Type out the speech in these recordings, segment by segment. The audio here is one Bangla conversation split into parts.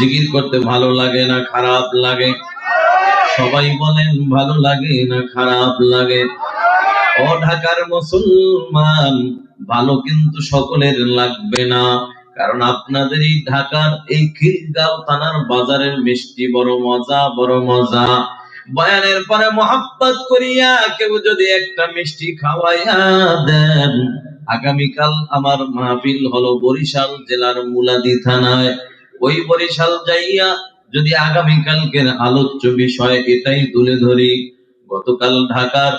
জিকির করতে ভালো লাগে না, খারাপ লাগে। সবাই বলেন, ভালো লাগে না, খারাপ লাগে। ও ঢাকার মুসলমান, ভালো কিন্তু সকলের লাগবে না। কারণ আপনাদের এই ঢাকার এই খিলগাঁও থানার বাজারের মিষ্টি বড় মজা বড় মজা। বয়ানের পরে মোহাব্বত করিয়া কেউ যদি একটা মিষ্টি খাওয়াইয়া দেন, আগামীকাল আমার মাহফিল হলো বরিশাল জেলার মুলাদি থানায়। ওই বরিশাল যাইয়া যদি আগামীকালকের আলোচ্য বিষয় এটাই তুলে ধরি, গতকাল ঢাকার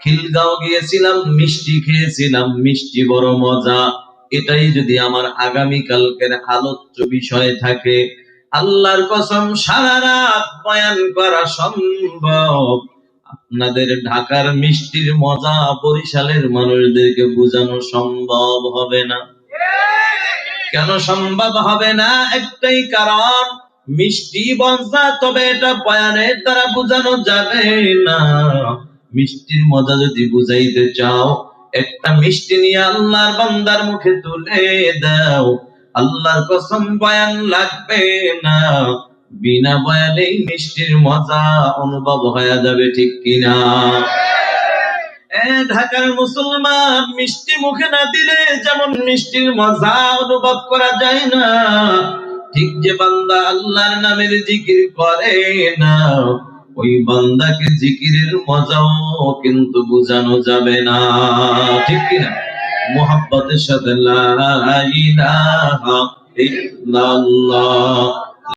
খিলগাঁও গিয়েছিলাম, মিষ্টি খেয়েছিলাম, মিষ্টি বড় মজা। এটাই যদি আমার আগামীকালকের আলোচ্য বিষয় থাকে, আল্লাহর কসম সারা রাত বয়ান করা সম্ভব। আপনাদের ঢাকার মিষ্টির মজা বরিশালের মানুষদেরকে বোঝানো সম্ভব হবে না। কেন সম্ভব হবে না? একটাই কারণ, মিষ্টি মজা, তবে এটা বয়ানের দ্বারা বোঝানো যাবে না। মিষ্টির মজা যদি বুঝাইতে চাও, একটা মিষ্টি নিয়ে আল্লাহর বান্দার মুখে তুলে দাও। আল্লাহর কসম, বয়ান লাগবে না। বিনা বয়ানেই মিষ্টির মজা অনুভব হয়ে যাবে, ঠিক কিনা? ঢাকার মুসলমান, মিষ্টি মুখে না দিলে যেমন মিষ্টির মজা অনুভব করা যায় না। ঠিক যে বান্দা আল্লাহর নামের জিকির করে না, ওই বান্দাকে জিকিরের মজাও কিন্তু বোঝানো যাবে না। ঠিক কিনা? মোহাব্বতের সাথে লা ইলাহা ইল্লাল্লাহ।